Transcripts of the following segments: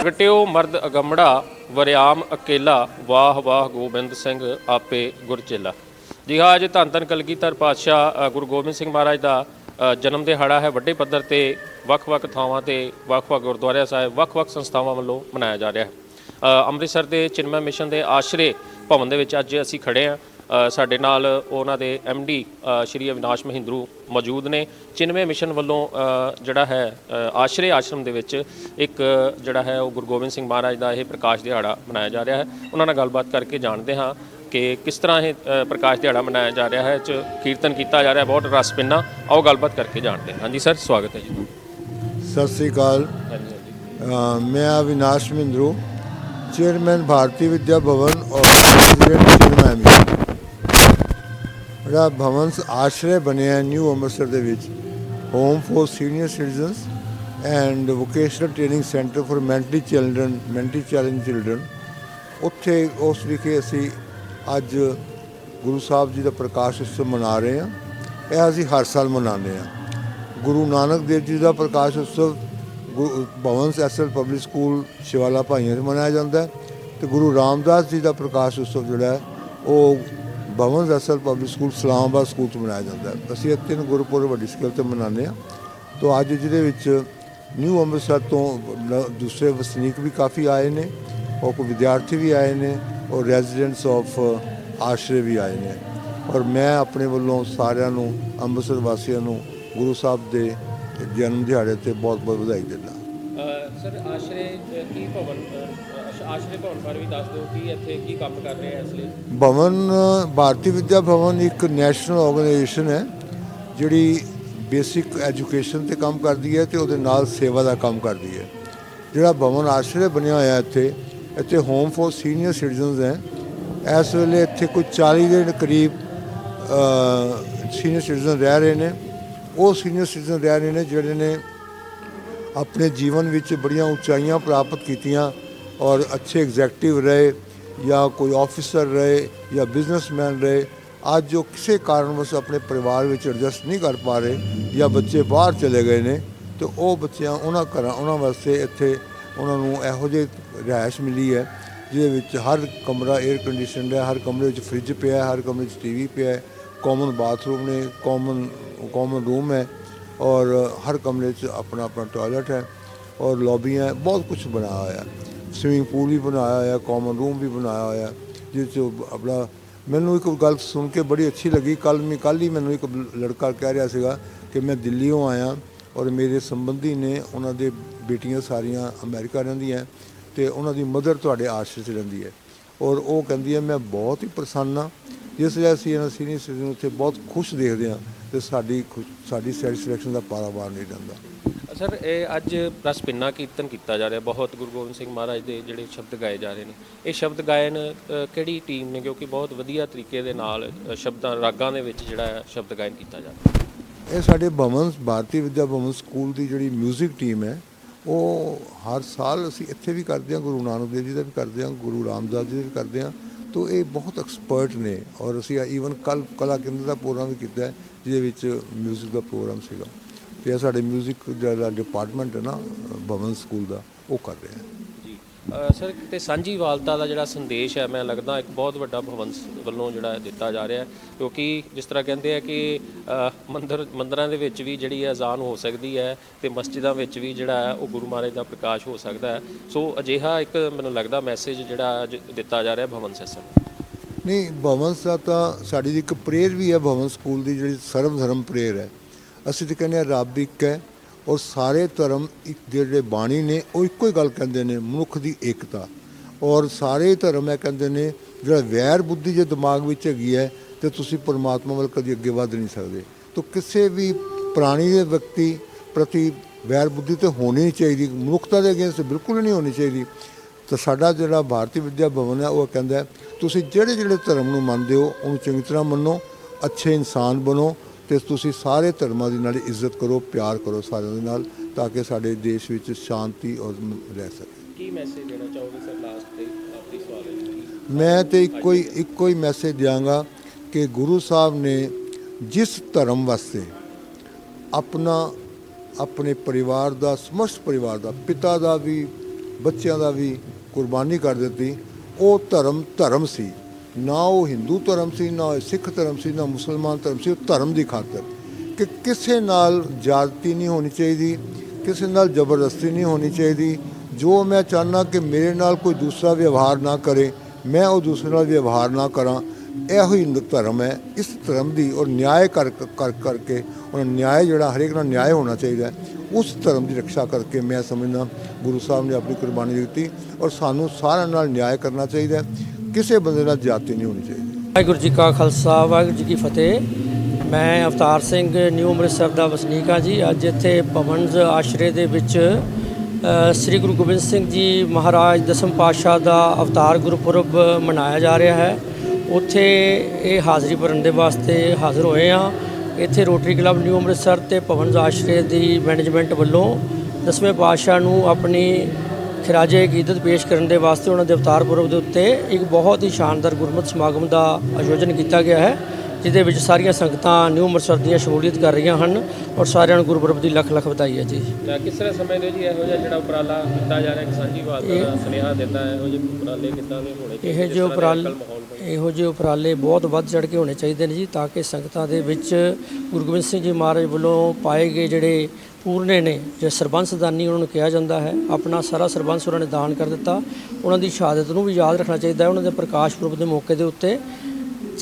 ਪ੍ਰਗਟਿਓ ਮਰਦ ਅਗੰਮੜਾ, ਵਰਿਆਮ ਅਕੇਲਾ, ਵਾਹ ਵਾਹ ਗੋਬਿੰਦ ਸਿੰਘ ਆਪੇ ਗੁਰਚੇਲਾ ਜੀ ਹਾਂ, ਅੱਜ ਧੰਨ ਧੰਨ ਕਲਗੀਧਰ ਪਾਤਸ਼ਾਹ ਗੁਰੂ ਗੋਬਿੰਦ ਸਿੰਘ ਮਹਾਰਾਜ ਦਾ ਜਨਮ ਦਿਹਾੜਾ ਹੈ। ਵੱਡੇ ਪੱਧਰ ਤੇ ਵੱਖ-ਵੱਖ ਥਾਵਾਂ ਤੇ ਵੱਖ-ਵੱਖ ਗੁਰਦੁਆਰਿਆਂ ਸਾਹਿਬ ਵੱਖ-ਵੱਖ ਸੰਸਥਾਵਾਂ ਵੱਲੋਂ ਮਨਾਇਆ ਜਾ ਰਿਹਾ ਹੈ। ਅੰਮ੍ਰਿਤਸਰ ਦੇ ਚਿਨਮੈ ਮਿਸ਼ਨ ਦੇ ਆਸ਼ਰੇ ਭਵਨ ਦੇ ਵਿੱਚ ਅੱਜ ਅਸੀਂ ਖੜੇ ਹਾਂ। ਸਾਡੇ ਨਾਲ ਉਹਨਾਂ ਦੇ ਡੀ ਸ਼੍ਰੀ ਅਵਿਨਾਸ਼ ਮਹਿੰਦਰੂ ਮੌਜੂਦ ਨੇ। ਚਿਨਮੇ ਮਿਸ਼ਨ ਵੱਲੋਂ ਜਿਹੜਾ ਹੈ ਆਸ਼ਰੇ ਆਸ਼ਰਮ ਦੇ ਵਿੱਚ ਇੱਕ ਜਿਹੜਾ ਹੈ ਉਹ ਗੁਰੂ ਗੋਬਿੰਦ ਸਿੰਘ ਮਹਾਰਾਜ ਦਾ ਇਹ ਪ੍ਰਕਾਸ਼ ਦਿਹਾੜਾ ਮਨਾਇਆ ਜਾ ਰਿਹਾ ਹੈ। ਉਹਨਾਂ ਨਾਲ ਗੱਲਬਾਤ ਕਰਕੇ ਜਾਣਦੇ ਹਾਂ ਕਿ ਕਿਸ ਤਰ੍ਹਾਂ ਇਹ ਪ੍ਰਕਾਸ਼ ਦਿਹਾੜਾ ਮਨਾਇਆ ਜਾ ਰਿਹਾ ਹੈ 'ਚ ਕੀਰਤਨ ਕੀਤਾ ਜਾ ਰਿਹਾ ਬਹੁਤ ਰਸ ਪਿੰਨਾ। ਆਓ ਗੱਲਬਾਤ ਕਰਕੇ ਜਾਣਦੇ ਹਾਂ। ਹਾਂਜੀ ਸਰ ਸਵਾਗਤ ਹੈ ਜੀ। ਸਤਿ ਸ੍ਰੀ ਅਕਾਲ। ਮੈਂ ਅਵਿਨਾਸ਼ ਮਿੰਦਰੂ ਚੇਅਰਮੈਨ ਭਾਰਤੀ ਵਿਦਿਆ ਭਵਨ ਔਰ ਪ੍ਰੈਜ਼ੀਡੈਂਟ ਚੇਅਰਮੈਨ। ਜਿਹੜਾ ਭਵਨ ਆਸ਼ਰੇ ਬਣਿਆ ਨਿਊ ਅੰਮ੍ਰਿਤਸਰ ਦੇ ਵਿੱਚ। Home for senior citizens and vocational training centre for mentally children mentally challenge children ਉੱਥੇ ਉਸ ਵਿਖੇ ਅਸੀਂ ਅੱਜ ਗੁਰੂ ਸਾਹਿਬ ਜੀ ਦਾ ਪ੍ਰਕਾਸ਼ ਉਤਸਵ ਮਨਾ ਰਹੇ ਹਾਂ। ਇਹ ਅਸੀਂ ਹਰ ਸਾਲ ਮਨਾਉਂਦੇ ਹਾਂ। ਗੁਰੂ ਨਾਨਕ ਦੇਵ ਜੀ ਦਾ ਪ੍ਰਕਾਸ਼ ਉਤਸਵ ਗੁਰੂ- ਭਵਨ SL public school Shivala Bhaiyan 'ਚ ਮਨਾਇਆ ਜਾਂਦਾ ਹੈ। ਤੇ ਗੁਰੂ ਰਾਮਦਾਸ ਜੀ ਦਾ ਪ੍ਰਕਾਸ਼ ਉਤਸਵ ਜਿਹੜਾ ਹੈ, ਉਹ Bhavan SL public school Salamabad school 'ਚ ਮਨਾਇਆ ਜਾਂਦਾ ਹੈ। ਅਸੀਂ ਇਹ ਤਿੰਨ ਗੁਰਪੁਰਬ ਵੱਡੀ ਸਕੇਲ ਤੇ ਮਨਾਉਂਦੇ ਹਾਂ। ਤੋਂ ਅੱਜ ਜਿਹਦੇ ਵਿੱਚ ਨਿਊ ਅੰਮ੍ਰਿਤਸਰ ਤੋਂ ਲ- ਦੂਸਰੇ ਵਸਨੀਕ ਵੀ ਕਾਫੀ ਆਏ ਨੇ, ਔਰ ਕੋਈ ਵਿਦਿਆਰਥੀ ਵੀ ਆਏ ਨੇ, ਔਰ ਰੈਜ਼ੀਡੈਂਟਸ ਆਫ ਆਸ਼ਰੇ ਵੀ ਆਏ ਨੇ। ਔਰ ਮੈਂ ਆਪਣੇ ਵੱਲੋਂ ਸਾਰਿਆਂ ਨੂੰ, ਅੰਮ੍ਰਿਤਸਰ ਵਾਸੀਆਂ ਨੂੰ ਗੁਰੂ ਸਾਹਿਬ ਦੇ ਜਨਮ ਦਿਹਾੜੇ ਤੇ ਬਹੁਤ ਬਹੁਤ ਵਧਾਈ ਦਿੰਦਾ। ਸਰ, ਆਸ਼ਰੇ ਕੀ ਭਵਨ ਆਸ਼ਰੇ ਭਵਨ ਬਾਰੇ ਵੀ ਦੱਸ ਦਿਓ ਕਿ ਇੱਥੇ ਕੀ ਕੰਮ ਕਰ ਰਹੇ ਆ ਇਸ ਲਈ। ਭਵਨ, ਭਾਰਤੀ ਵਿਦਿਆ ਭਵਨ ਇੱਕ ਨੈਸ਼ਨਲ ਆਰਗੇਨਾਈਜੇਸ਼ਨ ਹੈ, ਜਿਹੜੀ ਬੇਸਿਕ ਐਜੂਕੇਸ਼ਨ ਤੇ ਕੰਮ ਕਰਦੀ ਹੈ ਤੇ ਉਹਦੇ ਨਾਲ ਸੇਵਾ ਦਾ ਕੰਮ ਕਰਦੀ ਹੈ। ਜਿਹੜਾ ਭਵਨ ਆਸ਼ਰੇ ਬਣਿਆ ਹੋਇਆ ਇੱਥੇ ਇੱਥੇ ਹੋਮ ਫॉर ਸੀਨੀਅਰ ਸਿਟੀਜ਼ਨਸ ਹੈ। ਇਸ ਵੇਲੇ ਇੱਥੇ ਕੋਈ 40 ਦੇ ਕਰੀਬ ਸੀਨੀਅਰ ਸਿਟੀਜ਼ਨ ਰਹਿ ਰਹੇ ਨੇ। ਉਹ ਸੀਨੀਅਰ ਸਿਟੀਜ਼ਨ ਰਹਿ ਰਹੇ ਨੇ, ਜਿਹੜੇ ਨੇ ਆਪਣੇ ਜੀਵਨ ਵਿੱਚ ਬੜੀਆਂ ਉਚਾਈਆਂ ਪ੍ਰਾਪਤ ਕੀਤੀਆਂ। ਔਰ ਅੱਛੇ ਐਗਜ਼ੈਕਟਿਵ ਰਹੇ ਜਾਂ ਕੋਈ ਆਫੀਸਰ ਰਹੇ ਜਾਂ ਬਿਜ਼ਨਸਮੈਨ ਰਹੇ ਅੱਜ ਜੋ ਕਿਸੇ ਕਾਰਨਵਸ਼ ਆਪਣੇ ਪਰਿਵਾਰ ਵਿੱਚ ਐਡਜਸਟ ਨਹੀਂ ਕਰ ਪਾ ਰਹੇ ਜਾਂ ਬੱਚੇ ਬਾਹਰ ਚਲੇ ਗਏ ਨੇ ਤੇ ਉਹ ਬੱਚਿਆਂ ਉਹਨਾਂ ਘਰਾਂ ਉਹਨਾਂ ਵਾਸਤੇ ਇੱਥੇ ਉਹਨਾਂ ਨੂੰ ਇਹੋ ਜਿਹੇ ਰਿਹਾਇਸ਼ ਮਿਲੀ ਹੈ ਜਿਹਦੇ ਵਿੱਚ ਹਰ ਕਮਰਾ 에ਅਰ ਕੰਡੀਸ਼ਨਡ ਹੈ ਹਰ ਕਮਰੇ ਵਿੱਚ ਫ੍ਰਿਜ ਪਿਆ ਹੈ ਹਰ ਕਮਰੇ ਵਿੱਚ ਟੀਵੀ ਪਿਆ ਹੈ ਕਾਮਨ ਬਾਥਰੂਮ ਨੇ ਕਾਮਨ ਕਾਮਨ ਰੂਮ ਹੈ ਔਰ ਹਰ ਕਮਰੇ 'ਚ ਆਪਣਾ ਆਪਣਾ ਟਾਇਲਟ ਹੈ ਔਰ ਲੌਬੀਆਂ ਹੈ ਬਹੁਤ ਕੁਝ ਬਣਾਇਆ ਹੋਇਆ ਸਵਿਮਿੰਗ ਪੂਲ ਵੀ ਬਣਾਇਆ ਹੋਇਆ ਕਾਮਨ ਰੂਮ ਵੀ ਬਣਾਇਆ ਹੋਇਆ, ਜਿਸ 'ਚ ਆਪਣਾ, ਮੈਨੂੰ ਇੱਕ ਗੱਲ ਸੁਣ ਕੇ ਬੜੀ ਅੱਛੀ ਲੱਗੀ। ਕੱਲ ਮੈਂ ਕੱਲ ਹੀ ਮੈਨੂੰ ਇੱਕ ਲੜਕਾ ਕਹਿ ਰਿਹਾ ਸੀਗਾ ਕਿ ਮੈਂ ਦਿੱਲੀੋਂ ਆਇਆ ਔਰ ਮੇਰੇ ਸੰਬੰਧੀ ਨੇ ਉਹਨਾਂ ਦੇ ਬੇਟੀਆਂ ਸਾਰੀਆਂ ਅਮਰੀਕਾ ਰਹਿੰਦੀਆਂ ਤੇ ਉਹਨਾਂ ਦੀ ਮਦਰ ਤੁਹਾਡੇ ਆਸ਼ਰਮ 'ਚ ਰਹਿੰਦੀ ਹੈ। ਔਰ ਉਹ ਕਹਿੰਦੀ ਹੈ, ਮੈਂ ਬਹੁਤ ਹੀ ਪ੍ਰਸੰਨ ਹਾਂ। ਜਿਸ ਲਈ ਅਸੀਂ ਇਹਨਾਂ ਸੀਨੀਅਰ ਸਿਟੀਜ਼ਨ ਉੱਥੇ ਬਹੁਤ ਖੁਸ਼ ਦੇਖਦੇ ਹਾਂ ਤੇ ਸਾਡੀ ਖੁਸ਼- ਸਾਡੀ ਸੈਟੀਸਫੈਕਸ਼ਨ ਦਾ ਪਾਰਾਵਾਰ ਨਹੀਂ ਰਹਿੰਦਾ। ਸਰ ਇਹ ਅੱਜ ਰਸ ਪਿੰਨਾ ਕੀਰਤਨ ਕੀਤਾ ਜਾ ਰਿਹਾ ਬਹੁਤ ਗੁਰੂ ਗੋਬਿੰਦ ਸਿੰਘ ਮਹਾਰਾਜ ਦੇ ਜਿਹੜੇ ਸ਼ਬਦ ਗਾਏ ਜਾ ਰਹੇ ਨੇ ਇਹ ਸ਼ਬਦ ਗਾਇਨ ਅ, ਕਿਹੜੀ ਟੀਮ ਨੇ ਕਿਉਂਕਿ ਬਹੁਤ ਵਧੀਆ ਤਰੀਕੇ ਦੇ ਨਾਲ ਅ, ਸ਼ਬਦਾਂ ਰਾਗਾਂ ਦੇ ਵਿੱਚ ਜਿਹੜਾ ਹੈ ਸ਼ਬਦ ਗਾਇਨ ਕੀਤਾ ਜਾ ਰਿਹਾ ਇਹ ਸਾਡੇ ਭਵਨ ਭਾਰਤੀ ਵਿਦਿਆ ਭਵਨ ਸਕੂਲ ਦੀ ਜਿਹੜੀ 뮤직 ਟੀਮ ਹੈ ਉਹ ਹਰ ਸਾਲ ਅਸੀਂ ਇੱਥੇ ਵੀ ਕਰਦੇ ਹਾਂ ਗੁਰੂ ਨਾਨਕ ਦੇਵ ਜੀ ਦਾ ਵੀ ਕਰਦੇ ਹਾਂ ਗੁਰੂ ਰਾਮਦਾਸ ਜੀ ਦਾ ਵੀ ਕਰਦੇ ਹਾਂ ਤੋਂ ਇਹ ਬਹੁਤ ਐਕਸਪਰਟ ਨੇ ਔਰ ਅਸੀਂ ਈਵਨ ਕੱਲ ਕਲਾ ਕੇਂਦਰ ਦਾ ਪ੍ਰੋਗਰਾਮ ਵੀ ਕੀਤਾ ਹੈ ਜਿਹਦੇ ਵਿੱਚ 뮤직 ਦਾ ਪ੍ਰੋਗਰਾਮ ਸੀਗਾ ਤੇ ਇਹ ਸਾਡੇ 뮤직 ਜਿਹੜਾ ਡਿਪਾਰਟਮੈਂਟ ਹੈ ਨਾ ਭਵਨ ਸਕੂਲ ਦਾ ਉਹ ਕਰ ਰਿਹਾ ਹੈ। ਸਰ ਤੇ ਸਾਂਝੀ ਵਾਲਤਾ ਦਾ ਜਿਹੜਾ ਸੰਦੇਸ਼ ਹੈ ਮੈਂ ਲੱਗਦਾ ਇੱਕ ਬਹੁਤ ਵੱਡਾ ਭਵਨ ਵੱਲੋਂ ਜਿਹੜਾ ਦਿੱਤਾ ਜਾ ਰਿਹਾ ਹੈ। ਕਿਉਂਕਿ ਜਿਸ ਤਰ੍ਹਾਂ ਕਹਿੰਦੇ ਆ ਕਿ ਮੰਦਰ ਮੰਦਰਾਂ ਦੇ ਵਿੱਚ ਵੀ ਜਿਹੜੀ ਹੈ ਅਜ਼ਾਨ ਹੋ ਸਕਦੀ ਹੈ ਤੇ ਮਸਜਿਦਾਂ ਵਿੱਚ ਵੀ ਜਿਹੜਾ ਹੈ ਉਹ ਗੁਰੂ ਮਹਾਰਾਜ ਦਾ ਪ੍ਰਕਾਸ਼ ਹੋ ਸਕਦਾ ਹੈ। ਸੋ ਅਜਿਹਾ ਇੱਕ ਮੈਨੂੰ ਲੱਗਦਾ ਮੈਸੇਜ ਜਿਹੜਾ ਅੱਜ ਦਿੱਤਾ ਜਾ ਰਿਹਾ ਭਵਨ ਸੈਸਨ ਨਹੀਂ ਭਵਨ ਦਾ ਤਾਂ ਸਾਡੀ ਇੱਕ ਪ੍ਰੇਅਰ ਵੀ ਹੈ ਭਵਨ ਸਕੂਲ ਦੀ ਜਿਹੜੀ ਸਰਵ ਧਰਮ ਪ੍ਰੇਅਰ ਹੈ। ਅਸੀਂ ਤਾਂ ਕਹਿੰਦੇ ਹਾਂ ਰੱਬ ਇੱਕ ਹੈ ਔਰ ਸਾਰੇ ਧਰਮ ਇੱਕ ਜਿਹੜੇ ਬਾਣੀ ਨੇ ਉਹ ਇੱਕੋ ਹੀ ਗੱਲ ਕਹਿੰਦੇ ਨੇ, ਮਨੁੱਖ ਦੀ ਏਕਤਾ। ਔਰ ਸਾਰੇ ਧਰਮ ਇਹ ਕਹਿੰਦੇ ਨੇ, ਜਿਹੜਾ ਵੈਰ ਬੁੱਧੀ ਜੇ ਦਿਮਾਗ ਵਿੱਚ ਹੈਗੀ ਹੈ, ਤੇ ਤੁਸੀਂ ਪਰਮਾਤਮਾ ਵੱਲ ਕਦੀ ਅੱਗੇ ਵਧ ਨਹੀਂ ਸਕਦੇ। ਤਾਂ ਕਿਸੇ ਵੀ ਪ੍ਰਾਣੀ ਦੇ ਵਿਅਕਤੀ ਪ੍ਰਤੀ ਵੈਰ ਬੁੱਧੀ ਤੇ ਹੋਣੀ ਚਾਹੀਦੀ, ਮਨੁੱਖਤਾ ਦੇ ਅਗੇਂਸਟ ਬਿਲਕੁਲ ਨਹੀਂ ਹੋਣੀ ਚਾਹੀਦੀ। ਤਾਂ ਸਾਡਾ ਜਿਹੜਾ ਭਾਰਤੀ ਵਿਦਿਆ ਭਵਨ ਹੈ, ਉਹ ਕਹਿੰਦਾ ਤੁਸੀਂ ਜਿਹੜੇ ਜਿਹੜੇ ਧਰਮ ਨੂੰ ਮੰਨਦੇ ਹੋ, ਉਹਨੂੰ ਚੰਗੀ ਤਰ੍ਹਾਂ ਮੰਨੋ, ਅੱਛੇ ਇਨਸਾਨ ਬਣੋ ਤੇ ਤੁਸੀਂ ਸਾਰੇ ਧਰਮਾਂ ਦੀ ਨਾਲ ਇੱਜ਼ਤ ਕਰੋ ਪਿਆਰ ਕਰੋ ਸਾਰਿਆਂ ਦੇ ਨਾਲ ਤਾਂ ਕਿ ਸਾਡੇ ਦੇਸ਼ ਵਿੱਚ ਸ਼ਾਂਤੀ ਔਰ ਰਹਿ ਸਕੇ। ਕੀ ਮੈਸੇਜ ਦੇਣਾ ਚਾਹੋਗੇ ਸਰ ਲਾਸਟ ਤੇ ਆਖਰੀ ਸਵਾਲ ਹੈ ਮੈਂ ਤੇ ਇੱਕੋ ਹੀ ਇੱਕੋ ਹੀ ਮੈਸੇਜ ਦਿਆਂਗਾ ਕਿ ਗੁਰੂ ਸਾਹਿਬ ਨੇ ਜਿਸ ਧਰਮ ਵਾਸਤੇ ਆਪਣਾ ਆਪਣੇ ਪਰਿਵਾਰ ਦਾ ਸਮਸਤ ਪਰਿਵਾਰ ਦਾ ਪਿਤਾ ਦਾ ਵੀ ਬੱਚਿਆਂ ਦਾ ਵੀ ਕੁਰਬਾਨੀ ਕਰ ਦਿੱਤੀ ਉਹ ਧਰਮ ਧਰਮ ਸੀ। ਨਾ ਉਹ ਹਿੰਦੂ ਧਰਮ ਸੀ, ਨਾ ਉਹ ਸਿੱਖ ਧਰਮ ਸੀ, ਨਾ ਮੁਸਲਮਾਨ ਧਰਮ ਸੀ, ਉਹ ਧਰਮ ਦੀ ਖਾਤਰ ਕਿ ਕਿਸੇ ਨਾਲ ਜਾਤੀ ਨਹੀਂ ਹੋਣੀ ਚਾਹੀਦੀ, ਕਿਸੇ ਨਾਲ ਜ਼ਬਰਦਸਤੀ ਨਹੀਂ ਹੋਣੀ ਚਾਹੀਦੀ। ਜੋ ਮੈਂ ਚਾਹੁੰਦਾ ਕਿ ਮੇਰੇ ਨਾਲ ਕੋਈ ਦੂਸਰਾ ਵਿਵਹਾਰ ਨਾ ਕਰੇ, ਮੈਂ ਉਹ ਦੂਸਰੇ ਨਾਲ ਵਿਵਹਾਰ ਨਾ ਕਰਾਂ, ਇਹੋ ਹੀ ਧਰਮ ਹੈ। ਇਸ ਧਰਮ ਦੀ ਔਰ ਨਿਆਂ ਕਰ ਕਰਕੇ ਉਹਨਾਂ ਨਿਆਂ ਜਿਹੜਾ ਹਰੇਕ ਨਾਲ ਨਿਆਂ ਹੋਣਾ ਚਾਹੀਦਾ ਉਸ ਧਰਮ ਦੀ ਰੱਖਿਆ ਕਰਕੇ ਮੈਂ ਸਮਝਦਾ ਗੁਰੂ ਸਾਹਿਬ ਨੇ ਆਪਣੀ ਕੁਰਬਾਨੀ ਦਿੱਤੀ ਔਰ ਸਾਨੂੰ ਸਾਰਿਆਂ ਨਾਲ ਨਿਆਂ ਕਰਨਾ ਚਾਹੀਦਾ ਕਿਸੇ ਬੰਦੇ ਨਾਲ ਜਾਤੀ ਨਹੀਂ ਹੋਣੀ ਚਾਹੀਦੀ। ਵਾਹਿਗੁਰੂ ਜੀ ਕਾ ਖਾਲਸਾ, ਵਾਹਿਗੁਰੂ ਜੀ ਕੀ ਫਤਿਹ। ਮੈਂ ਅਵਤਾਰ ਸਿੰਘ, ਨਿਊ ਅੰਮ੍ਰਿਤਸਰ ਦਾ ਵਸਨੀਕ ਹਾਂ ਜੀ। ਅੱਜ ਇੱਥੇ ਭਵਨਜ ਆਸ਼ਰੇ ਦੇ ਵਿੱਚ ਸ੍ਰੀ ਗੁਰੂ ਗੋਬਿੰਦ ਸਿੰਘ ਜੀ ਮਹਾਰਾਜ ਦਸਮ ਪਾਤਸ਼ਾਹ ਦਾ ਅਵਤਾਰ ਗੁਰਪੁਰਬ ਮਨਾਇਆ ਜਾ ਰਿਹਾ ਹੈ। ਉੱਥੇ ਇਹ ਹਾਜ਼ਰੀ ਭਰਨ ਦੇ ਵਾਸਤੇ ਹਾਜ਼ਰ ਹੋਏ ਆ ਇੱਥੇ ਰੋਟਰੀ ਕਲੱਬ ਨਿਊ ਅੰਮ੍ਰਿਤਸਰ ਤੇ ਭਵਨਜ ਆਸ਼ਰੇ ਦੀ ਮੈਨੇਜਮੈਂਟ ਵੱਲੋਂ ਦਸਵੇਂ ਪਾਤਸ਼ਾਹ ਨੂੰ ਆਪਣੀ ਖਿਰਾਜੇ ਅਕੀਦਤ ਪੇਸ਼ ਕਰਨ ਦੇ ਵਾਸਤੇ ਉਹਨਾਂ ਦੇ ਅਵਤਾਰ ਪੁਰਬ ਦੇ ਉੱਤੇ ਇੱਕ ਬਹੁਤ ਹੀ ਸ਼ਾਨਦਾਰ ਗੁਰਮਤਿ ਸਮਾਗਮ ਦਾ ਆਯੋਜਨ ਕੀਤਾ ਗਿਆ ਹੈ ਜਿਹਦੇ ਵਿੱਚ ਸਾਰੀਆਂ ਸੰਗਤਾਂ ਨਿਊ ਅੰਮ੍ਰਿਤਸਰ ਦੀਆਂ ਸ਼ਮੂਲੀਅਤ ਕਰ ਰਹੀਆਂ ਹਨ ਔਰ ਸਾਰਿਆਂ ਨੂੰ ਗੁਰਪੁਰਬ ਦੀ ਲੱਖ ਲੱਖ ਵਧਾਈ ਹੈ ਜੀ। ਕਿਸ ਤਰ੍ਹਾਂ ਸਮਝਦੇ ਜੀ ਇਹੋ ਜਿਹਾ ਜਿਹੜਾ ਉਪਰਾਲਾ ਕੀਤਾ ਜਾ ਰਿਹਾ ਕਿ ਸਾਂਝੀ ਵਾਲਤਾ ਦਾ ਸੁਨੇਹਾ ਦਿੰਦਾ ਹੈ ਇਹੋ ਜਿਹੇ ਉਪਰਾਲੇ ਕਿੱਦਾਂ ਦੇ ਹੋਣੇ ਚਾਹੀਦੇ ਇਹ ਜਿਸ ਜੋ ਤਰ੍ਹਾਂ ਦਾ ਉਪਰਾਲੇ ਇਹੋ ਜਿਹੇ ਉਪਰਾਲੇ ਬਹੁਤ ਵੱਧ ਚੜ ਕੇ ਹੋਣੇ ਚਾਹੀਦੇ ਨੇ ਜੀ ਤਾਂ ਕਿ ਸੰਗਤਾਂ ਦੇ ਵਿੱਚ ਗੁਰੂ ਗੋਬਿੰਦ ਸਿੰਘ ਜੀ ਮਹਾਰਾਜ ਵੱਲੋਂ ਪਾਏ ਗਏ ਜਿਹੜੇ ਪੂਰਨੇ ਨੇ, ਜੇ ਸਰਬੰਸਦਾਨੀ ਉਹਨਾਂ ਨੂੰ ਕਿਹਾ ਜਾਂਦਾ ਹੈ, ਆਪਣਾ ਸਾਰਾ ਸਰਬੰਸ ਉਹਨਾਂ ਨੇ ਦਾਨ ਕਰ ਦਿੱਤਾ। ਉਹਨਾਂ ਦੀ ਸ਼ਹਾਦਤ ਨੂੰ ਵੀ ਯਾਦ ਰੱਖਣਾ ਚਾਹੀਦਾ ਹੈ, ਉਹਨਾਂ ਦੇ ਪ੍ਰਕਾਸ਼ ਪੁਰਬ ਦੇ ਮੌਕੇ ਦੇ ਉੱਤੇ,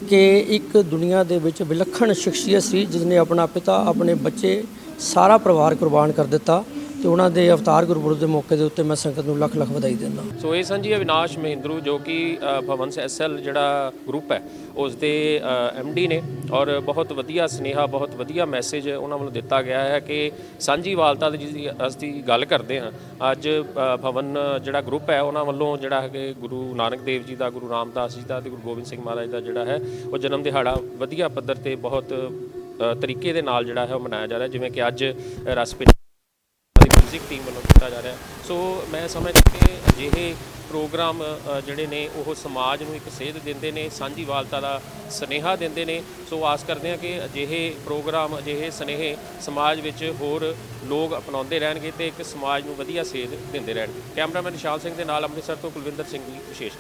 ਕਿ ਇੱਕ ਦੁਨੀਆ ਦੇ ਵਿੱਚ ਵਿਲੱਖਣ ਸ਼ਖਸੀਅਤ ਸੀ ਜਿਸ ਨੇ ਆਪਣਾ ਪਿਤਾ, ਆਪਣੇ ਬੱਚੇ ਸਾਰਾ ਪਰਿਵਾਰ ਕੁਰਬਾਨ ਕਰ ਦਿੱਤਾ। ਤੇ ਉਹਨਾਂ ਦੇ ਅਵਤਾਰ ਗੁਰਪੁਰਬ ਦੇ ਮੌਕੇ ਦੇ ਉੱਤੇ ਮੈਂ ਸੰਗਤ ਨੂੰ ਲੱਖ ਲੱਖ ਵਧਾਈ ਦਿੰਦਾ। ਸੋ ਇਹ ਸਨ ਅਵਿਨਾਸ਼ ਮਹਿੰਦਰੂ ਜੋ ਕਿ ਅ, ਭਵਨ ਐਸਐਲ ਜਿਹੜਾ ਗਰੁੱਪ ਹੈ ਉਸ ਦੇ ਡੀ ਨੇ ਔਰ ਬਹੁਤ ਵਧੀਆ ਸੁਨੇਹਾ ਬਹੁਤ ਵਧੀਆ ਮੈਸੇਜ ਉਹਨਾਂ ਵੱਲੋਂ ਦਿੱਤਾ ਗਿਆ ਹੈ ਕਿ ਸਾਂਝੀ ਵਾਲਤਾ ਦੀ ਜਿਹਦੀ ਅਸੀਂ ਗੱਲ ਕਰਦੇ ਹਾਂ ਅੱਜ ਭਵਨ ਜਿਹੜਾ ਗਰੁੱਪ ਹੈ ਉਹਨਾਂ ਵੱਲੋਂ ਜਿਹੜਾ ਹੈ ਕਿ ਗੁਰੂ ਨਾਨਕ ਦੇਵ ਜੀ ਦਾ ਗੁਰੂ ਰਾਮਦਾਸ ਜੀ ਦਾ ਤੇ ਗੁਰੂ ਗੋਬਿੰਦ ਸਿੰਘ ਮਹਾਰਾਜ ਦਾ ਜਿਹੜਾ ਹੈ ਉਹ ਜਨਮ ਦਿਹਾੜਾ ਵਧੀਆ ਪੱਧਰ ਤੇ ਬਹੁਤ ਤਰੀਕੇ ਦੇ ਨਾਲ ਜਿਹੜਾ ਹੈ ਉਹ ਮਨਾਇਆ ਜਾ ਰਿਹਾ ਜਿਵੇਂ ਕਿ ਅੱਜ ਰਸ ਦੀ ਮਿਊਜ਼ਿਕ ਟੀਮ ਵੱਲੋਂ ਕੀਤਾ ਜਾ ਰਿਹਾ ਸੋ ਮੈਂ ਸਮਝਦਾ ਕਿ ਅਜਿਹੇ ਪ੍ਰੋਗਰਾਮ ਜਿਹੜੇ ਨੇ, ਉਹ ਸਮਾਜ ਨੂੰ ਇੱਕ ਸੇਧ ਦਿੰਦੇ ਨੇ ਸਾਂਝੀ ਵਾਲਤਾ ਦਾ ਸਨੇਹਾ ਦਿੰਦੇ ਨੇ। ਸੋ ਆਸ ਕਰਦੇ ਹਾਂ ਕਿ ਅਜਿਹੇ ਪ੍ਰੋਗਰਾਮ, ਅਜਿਹੇ ਸਨੇਹੇ ਸਮਾਜ ਵਿੱਚ ਹੋਰ ਲੋਕ ਅਪਣਾਉਂਦੇ ਰਹਿਣਗੇ ਤੇ ਇੱਕ ਸਮਾਜ ਨੂੰ ਵਧੀਆ ਸੇਧ ਦਿੰਦੇ ਰਹਿਣਗੇ। ਕੈਮਰਾਮੈਨ ਵਿਸ਼ਾਲ ਸਿੰਘ ਦੇ ਨਾਲ ਅੰਮ੍ਰਿਤਸਰ ਤੋਂ ਕੁਲਵਿੰਦਰ ਸਿੰਘ ਦੀ ਵਿਸ਼ੇਸ਼